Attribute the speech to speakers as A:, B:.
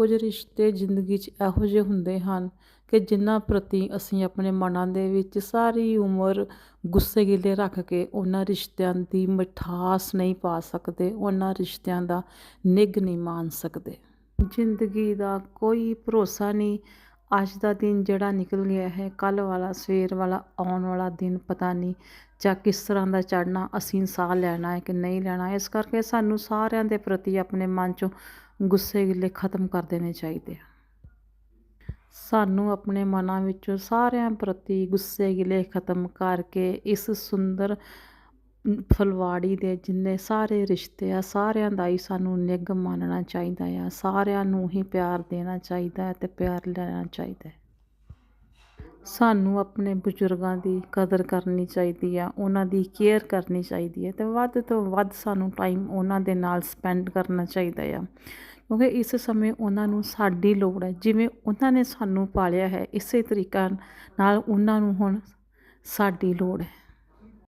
A: ਕੁਝ ਰਿਸ਼ਤੇ ਜ਼ਿੰਦਗੀ 'ਚ ਇਹੋ ਜਿਹੇ ਹੁੰਦੇ ਹਨ ਕਿ ਜਿਨ੍ਹਾਂ ਪ੍ਰਤੀ ਅਸੀਂ ਆਪਣੇ ਮਨਾਂ ਦੇ ਵਿੱਚ ਸਾਰੀ ਉਮਰ ਗੁੱਸੇ ਗਿਲੇ ਰੱਖ ਕੇ ਉਹਨਾਂ ਰਿਸ਼ਤਿਆਂ ਦੀ ਮਿਠਾਸ ਨਹੀਂ ਪਾ ਸਕਦੇ, ਉਹਨਾਂ ਰਿਸ਼ਤਿਆਂ ਦਾ ਨਿੱਘ ਨਹੀਂ ਮਾਣ ਸਕਦੇ। ਜ਼ਿੰਦਗੀ ਦਾ ਕੋਈ ਭਰੋਸਾ ਨਹੀਂ। ਅੱਜ ਦਾ ਦਿਨ ਜਿਹੜਾ ਨਿਕਲ ਗਿਆ ਹੈ, ਕੱਲ੍ਹ ਵਾਲਾ, ਸਵੇਰ ਵਾਲਾ, ਆਉਣ ਵਾਲਾ ਦਿਨ ਪਤਾ ਨਹੀਂ ਜਾਂ ਕਿਸ ਤਰ੍ਹਾਂ ਦਾ ਚੜ੍ਹਨਾ ਅਸੀਂ ਸਾਹ ਲੈਣਾ ਹੈ ਕਿ ਨਹੀਂ ਲੈਣਾ ਇਸ ਕਰਕੇ ਸਾਨੂੰ ਸਾਰਿਆਂ ਦੇ ਪ੍ਰਤੀ ਆਪਣੇ ਮਨ 'ਚੋਂ ਗੁੱਸੇ ਗਿੱਲੇ ਖਤਮ ਕਰ ਦੇਣੇ ਚਾਹੀਦੇ ਆ। ਸਾਨੂੰ ਆਪਣੇ ਮਨਾਂ ਵਿੱਚੋਂ ਸਾਰਿਆਂ ਪ੍ਰਤੀ ਗੁੱਸੇ ਗਿੱਲੇ ਖਤਮ ਕਰਕੇ ਇਸ ਸੁੰਦਰ ਫਲਵਾੜੀ ਦੇ ਜਿੰਨੇ ਸਾਰੇ ਰਿਸ਼ਤੇ ਆ, ਸਾਰਿਆਂ ਦਾ ਹੀ ਸਾਨੂੰ ਨਿੱਘ ਮੰਨਣਾ ਚਾਹੀਦਾ ਆ। ਸਾਰਿਆਂ ਨੂੰ ਹੀ ਪਿਆਰ ਦੇਣਾ ਚਾਹੀਦਾ ਹੈ ਤੇ ਪਿਆਰ ਲੈਣਾ ਚਾਹੀਦਾ ਹੈ। ਸਾਨੂੰ ਆਪਣੇ ਬਜ਼ੁਰਗਾਂ ਦੀ ਕਦਰ ਕਰਨੀ ਚਾਹੀਦੀ ਆ, ਉਹਨਾਂ ਦੀ ਕੇਅਰ ਕਰਨੀ ਚਾਹੀਦੀ ਹੈ ਤੇ ਵੱਧ ਤੋਂ ਵੱਧ ਸਾਨੂੰ ਟਾਈਮ ਉਹਨਾਂ ਦੇ ਨਾਲ ਸਪੈਂਡ ਕਰਨਾ ਚਾਹੀਦਾ ਆ। ਕਿਉਂਕਿ ਇਸ ਸਮੇਂ ਉਹਨਾਂ ਨੂੰ ਸਾਡੀ ਲੋੜ ਹੈ। ਜਿਵੇਂ ਉਹਨਾਂ ਨੇ ਸਾਨੂੰ ਪਾਲਿਆ ਹੈ, ਇਸੇ ਤਰੀਕਾ ਨਾਲ ਉਹਨਾਂ ਨੂੰ ਹੁਣ ਸਾਡੀ ਲੋੜ ਹੈ।